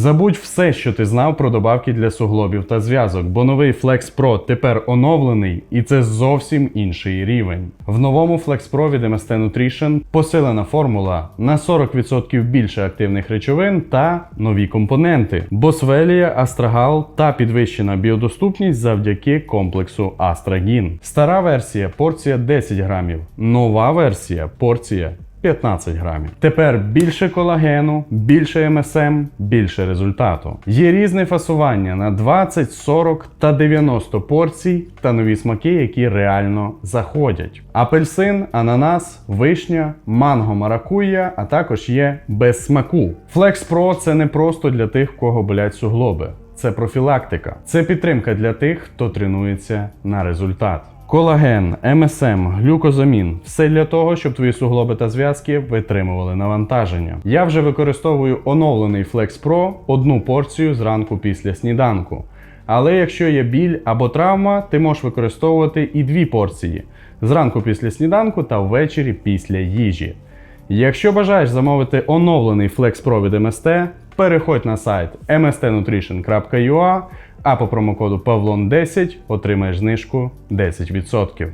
Забудь все, що ти знав про добавки для суглобів та зв'язок, бо новий Flex Pro тепер оновлений, і це зовсім інший рівень. В новому Flex Pro від MST Nutrition посилена формула на 40% більше активних речовин та нові компоненти: босвелія, астрагал та підвищена біодоступність завдяки комплексу Астрагін. Стара версія порція 10 грамів, нова версія порція 15 грамів. Тепер більше колагену, більше МСМ, більше результату. Є різне фасування на 20, 40 та 90 порцій та нові смаки, які реально заходять. Апельсин, ананас, вишня, манго, маракуя, а також є без смаку. Flex Pro це не просто для тих, кого болять суглоби. Це профілактика. Це підтримка для тих, хто тренується на результат. Колаген, МСМ, глюкозамін все для того, щоб твої суглоби та зв'язки витримували навантаження. Я вже використовую оновлений Flex Pro одну порцію зранку після сніданку. Але якщо є біль або травма, ти можеш використовувати і дві порції зранку після сніданку та ввечері після їжі. Якщо бажаєш замовити оновлений Flex Pro від MST, переходь на сайт mstnutrition.ua, а по промокоду Pavlon10 отримаєш знижку 10%.